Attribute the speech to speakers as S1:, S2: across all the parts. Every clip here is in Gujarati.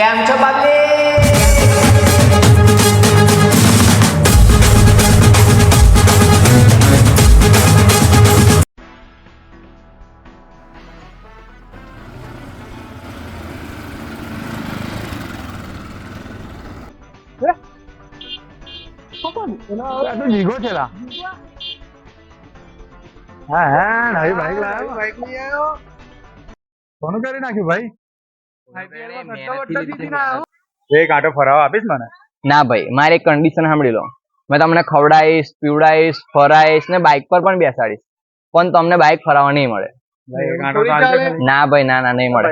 S1: કેમ છો પબ્લિક
S2: આ તો જીગો છે લા હા હા નવી બાઈક લાવ્યો
S3: બાઈક લઈ આવ્યો
S2: કોનું કરી નાખ્યું ભાઈ
S3: IPL
S2: એક આટો ફરાવા આપીશ મને?
S1: ના ભાઈ મારે એક કન્ડિશન સાંભળી લો. મેં તમને ખવડાવીશ પીવડાવીશ ફરાઈશ ને બાઇક પર પણ બેસાડીશ. પણ તમને બાઇક ફરાવવા નહીં મળે. ના ભાઈ ના ના નહીં મળે.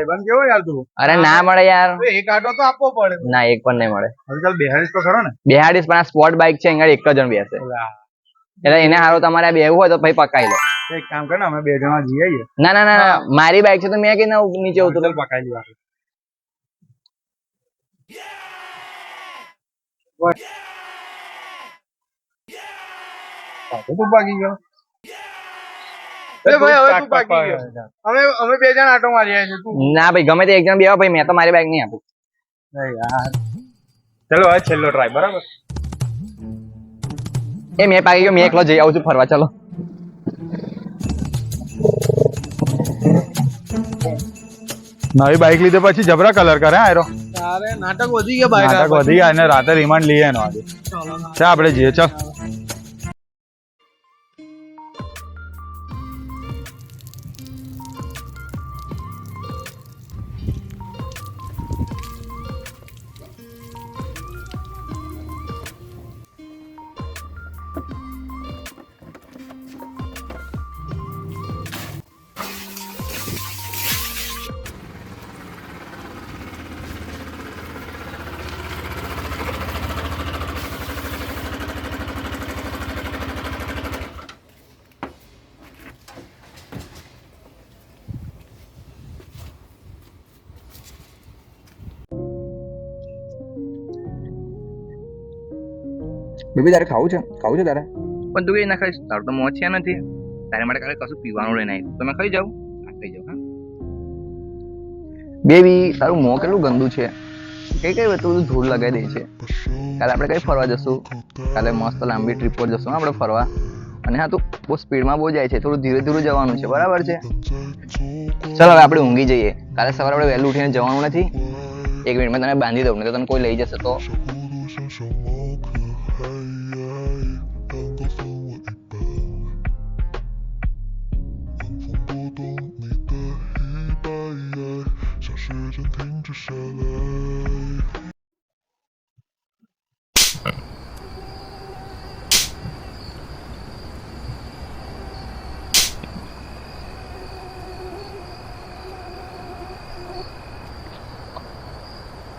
S1: અરે ના મળે યાર.
S3: એક આટો તો આપવો પડે.
S1: ના એક પણ નહીં મળે.
S2: હવે ચાલ બેહાડીશ તો ખરો ને.
S1: બેહાડીશ પણ આ સ્પોર્ટ બાઇક છે અહીંયા એક જ જણ બેસે. એટલે એને હારો તમારે આ બેહવું હોય તો ભાઈ પકાઈ લો.
S2: એક કામ કર ને અમે બે જણા જઈ આવીએ
S1: ના ના ના ના. મારી બાઇક છે તો મેં કઈ નીચે ઉતરું.
S2: પકાઈ લઈએ પાછો તું ભાગી ગયો.
S1: ના ભાઈ ગમે તે એક જણ બેહો ભાઈ મેં તો મારી બાઇક નહીં આપું.
S2: ચલો હવે છેલ્લો ટ્રાય બરાબર?
S1: એ મેં પાકી ગયો મેં એકલો જઈ આવું છું ફરવા ચલો.
S2: નવી બાઈક લીધે પછી જબરા કલર કરે આયરો
S3: નાટક વધી ગયા
S2: નાટક વધી ગયા અને રાતે રિમાન્ડ લઈએ એનો આજે. ચા આપણે જઈએ ચાલ
S4: બેબી તારે ખાવું છે? ખાવું છે તારે?
S1: પણ તું કઈ ના ખાઈશ. તારું તો મોં છે નથી. તારે માટે કાલે કશું પીવાનું લઈને આવી તમે ખાઈ જાવ ખાઈ જાવ હા. બેબી તારું મોં કેટલું ગંદુ છે? કઈ કઈ વસ્તુ બધું ધૂળ લગાવી દે છે? કાલે આપણે કઈ ફરવા જશું? કાલે મસ્ત લાંબી ટ્રીપ પર જશું આપણે ફરવા. અને હા તું બહુ સ્પીડમાં બહુ જાય છે. થોડું ધીરે ધીરે જવાનું છે બરાબર છે? ચાલો હવે આપણે ઊંઘી જઈએ. કાલે સવારે આપણે વહેલું ઉઠીને જવાનું નથી. એક મિનિટમાં તને બાંધી દઉં ને તો તને કોઈ લઈ જશે તો.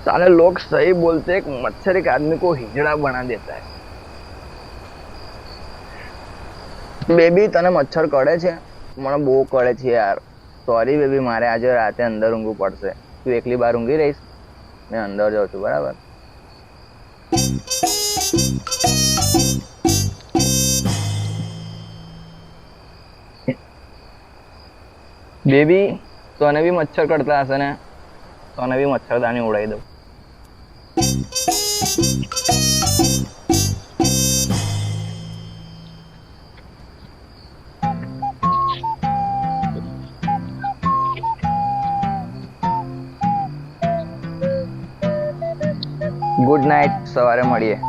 S1: साले लोग सही बोलते हैं, एक मच्छर एक आदमी को हिजड़ा बना देता है બેબી તને મચ્છર કડે છે મને બહુ કડે છે યાર સોરી બેબી મારે આજે રાતે અંદર ઊંઘવું પડશે તું એકલી બાર ઊંઘી રહીશ મેં અંદર જાઉં છું બરાબર બેબી તને બી મચ્છર કડતા હશે ને તને બી મચ્છરદાની ઉડાવી દઉં ગુડ નાઇટ સવારે મળીએ.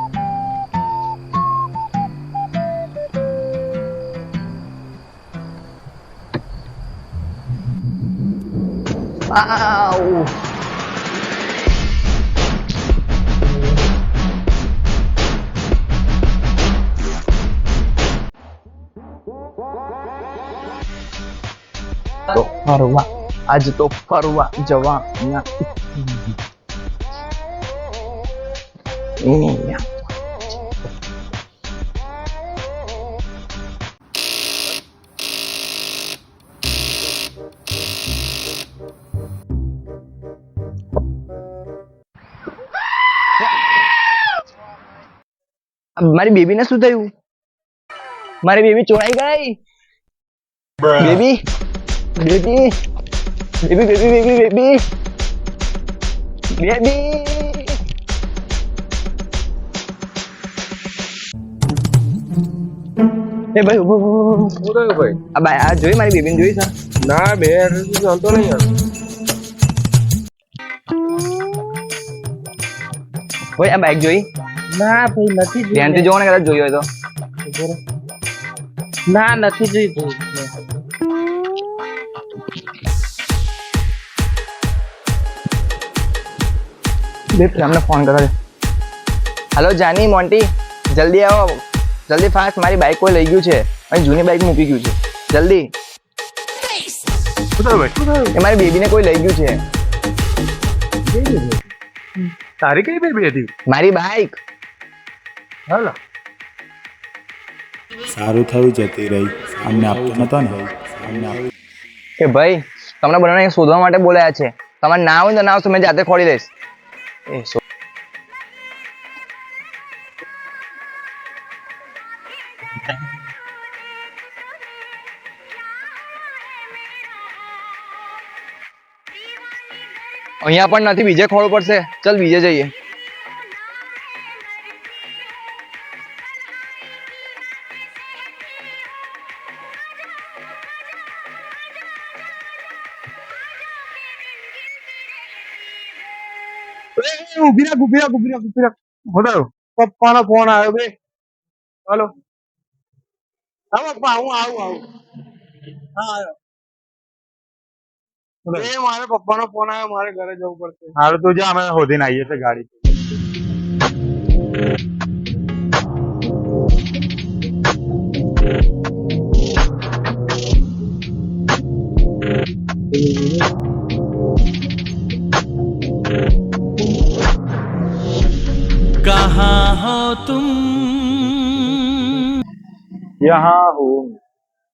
S1: આઉ તો ફરવા આજ તો ફરવા જવા મારી બેબીને શું થયું? મારી બેબી ચોરાઈ ગઈ? Baby? Baby? Baby baby baby baby? Baby? એ ભાઈ ઊભો ઊભો, ઊભો, ઊભો.
S3: શું થયું ભાઈ?
S1: આ ભાઈ આ જોઈ મારી બેબીને જોઈ સર
S3: ના બે ચાલતો નહીં યાર.
S1: ભાઈ આ બાઈક જોઈ?
S3: ના ભાઈ નથી
S1: ધ્યાનથી જોવો ને કદાચ જોઈ હોય તો.
S3: ના નથી જોઈ ભાઈ
S1: બે અમને ફોન કરો હેલો જાની મોન્ટી જલ્દી આવો. જલ્દી ફાસ્ટ મારી બાઇક કોઈ લઈ ગયું છે? અને જૂની બાઇક મૂકી ગયું છે. જલ્દી. એ મારી બેબીને કોઈ લઈ ગયું છે.
S2: તારી કઈ બેબી હતી?
S1: મારી બાઇક
S2: હાલો.
S5: સારું થયું જતી રહી. અમને આપતો નતો ને. અમને
S1: કે ભાઈ તમને બધાને શોધવા માટે બોલાયા છે. તમારે ના હોય ને તો ના આવશો મેં જાતે ખોલી દઈશ. એ અહીંયા પણ નથી, બીજે ખોલવું પડશે. ચલ બીજે જઈએ.
S3: ઊભી રાખ ઊભી રાખ ઊભી રાખ ઊભી રાખ.
S2: શું થયું
S3: પપ્પાનો ફોન આવ્યો બે. હલો. હા, પપ્પા, હું આવું આવું. હા, આવ્યો. એ મારે પપ્પાનો ફોન આવ્યો મારે ઘરે જવું પડશે
S2: હારું તું જા અમે શોધીને આવીએ છીએ ગાડી
S6: कहाँ हो तुम
S2: યહાં હું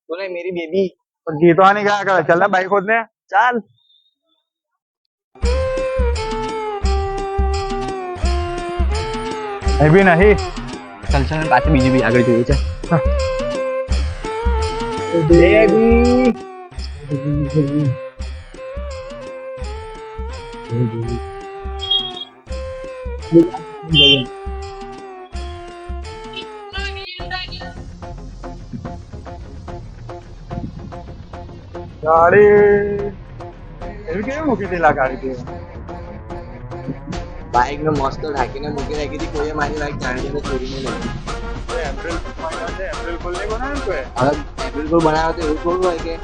S1: બોલે મેરી બેબી
S2: પણ ગીતવાની ગયા કરે ચાલ ને બાઈક ખોદ ને
S1: ચાલ
S2: એ બી નહીં
S1: ચાલ ચાલ પાછી બીજી બી આગળ જોયું છે બેબી
S2: ગાડી એવી કેવી મૂકી દીધી ગાડી તું?
S7: બાઇક ને મસ્ત ઢાંકીને મૂકી રાખી હતી કોઈએ મારી બાઇક જાણીને ચોરીને લઈ
S2: એપ્રિલ ફૂલ બનાવ્યું તું
S7: એવું થોડું હોય કે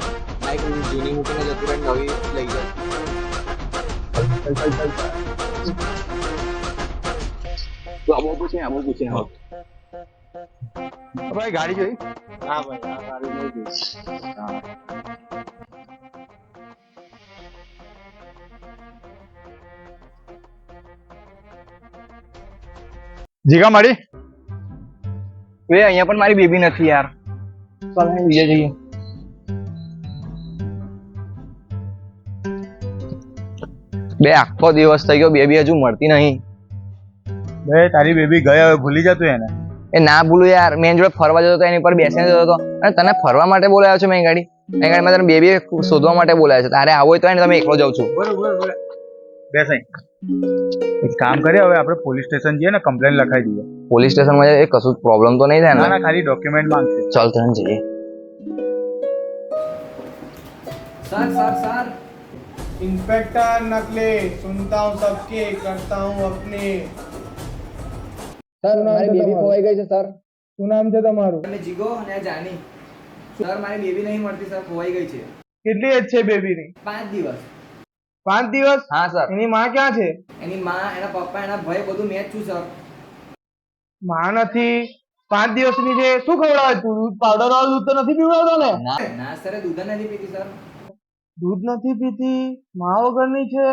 S7: બાઇક જૂની મૂકીને જતું રહે નવી લઈ જાય.
S1: પૂછે આબો પૂછીને આવો.
S2: ભાઈ ગાડી જોઈ?
S7: હા ભાઈ ગાડી જોઈ.
S2: જીગા મારી?
S1: એ અહીંયા પણ મારી બેબી નથી યાર. ચાલ હવે બીજા જઈએ. બે આખો દિવસ થઈ ગયો બેબી હજુ મળતી નહીં.
S2: બે તારી બેબી ગયા હવે ભૂલી જતું એને.
S1: એ ના ભૂલું યાર. મેં જોડે ફરવા જતો હતો એની પર બેસીને જતો હતો. અને તને ફરવા માટે બોલાયો છે મેં ગાડી. મેં ગાડીમાં તને બેબી શોધવા માટે બોલાયો છે. તારે આવો તો એને તમે એકલો જાઉં છું.
S2: બરાબર સાઈ એક કામ કરીએ હવે આપણે પોલીસ સ્ટેશન જઈએ ને કમ્પ્લેન લખાઈ દઈએ
S1: પોલીસ સ્ટેશનમાં એ કશું પ્રોબ્લેમ તો નહીં થાય
S2: ના
S1: ને
S2: ના ખાલી ડોક્યુમેન્ટ માંગશે
S1: ચાલ તને જઈએ
S7: સર સર સર
S3: इंस्पेक्टर नकले सुनता हूँ सबके करता हूँ अपने
S1: સર મારી બેબી ખોવાઈ ગઈ છે સર
S3: શું નામ છે તમારું
S1: અને જીગો અને જાની સર મારી બેબી નહીં મળતી સર ખોવાઈ ગઈ છે
S3: કેટલી એજ છે બેબીની
S1: પાંચ દિવસ
S3: પાંચ દિવસ?
S1: હા સર.
S3: એની માં ક્યાં છે?
S1: એની માં એના પપ્પા એના ભાઈ બધું મેચ છું સર.
S3: માં નથી. પાંચ દિવસની છે શું ખવડાવે? તું દૂધ પાવડર વાળું દૂધ તો નથી પીવડાવતો ને?
S1: ના ના સર દૂધ નથી પીતી સર.
S3: દૂધ નથી પીતી? માં વગરની છે?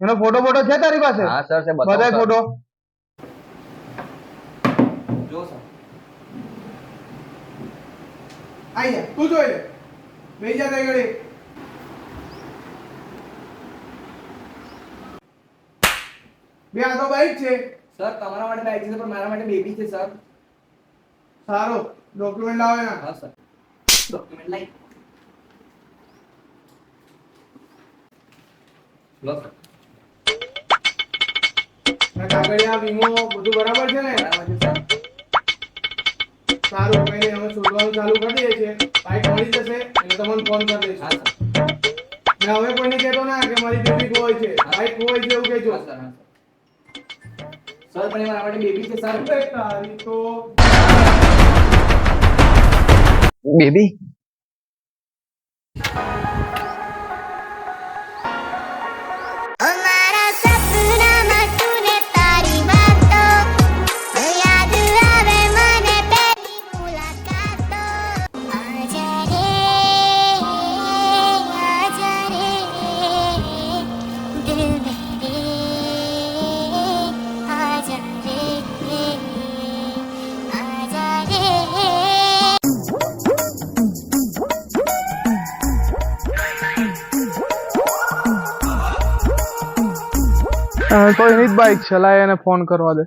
S3: એનો ફોટો ફોટો છે તારી પાસે?
S1: હા સર છે
S3: બધાય ફોટો
S1: જો સર.
S3: આઈ જા તું જોઈ લે. બેજા જા તારી બે આ તો બાઈક છે.
S1: સર તમારા માટે બાઈક છે પણ મારા માટે બેબી છે સર
S3: સારો. ડોક્યુમેન્ટ લાવે ના.
S1: હા સર ડોક્યુમેન્ટ લાઈ. લો સર
S3: વીમો બધું બરાબર છે ને? સારું કઈ નહીં અમે શોધવાનું ચાલુ કરી દઈએ છીએ. બાઈક મળી જશે એટલે તમને ફોન કરી દઈશું. ને હવે નહીં કહેતો ના કે મારી બેબી હોય છે. બાઈક હોય છે એવું કહેજો.
S1: સર પણ એ મારા માટે બેબી છે સર.
S3: તારી તો
S8: બેબી?
S9: તો
S3: એની જ બાઈક છે લાય એને ફોન કરવા દે.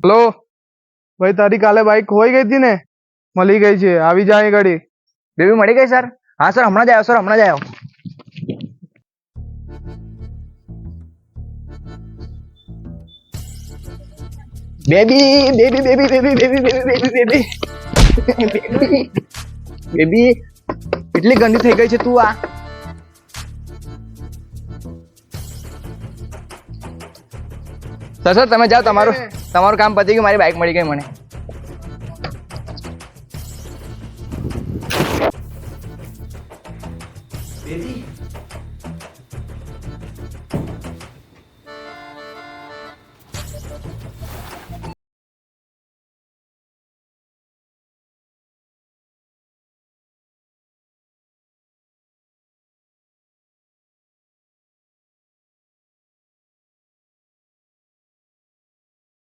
S3: હેલો ભાઈ, તારી કાલે બાઈક ખોઈ ગઈ હતી ને? મળી ગઈ છે. આવી જાય ઘડી.
S8: બેબી, મળી ગઈ સર હા સર હમણાં જ આવ્યો સર હમણાં જ આવ્યો. Baby baby baby baby baby baby baby baby baby એટલી ગંદી થઈ ગઈ છે તું આ? સર તમે જાઓ, તમારું તમારું કામ પતી ગયું, મારી બાઇક મળી ગઈ મને.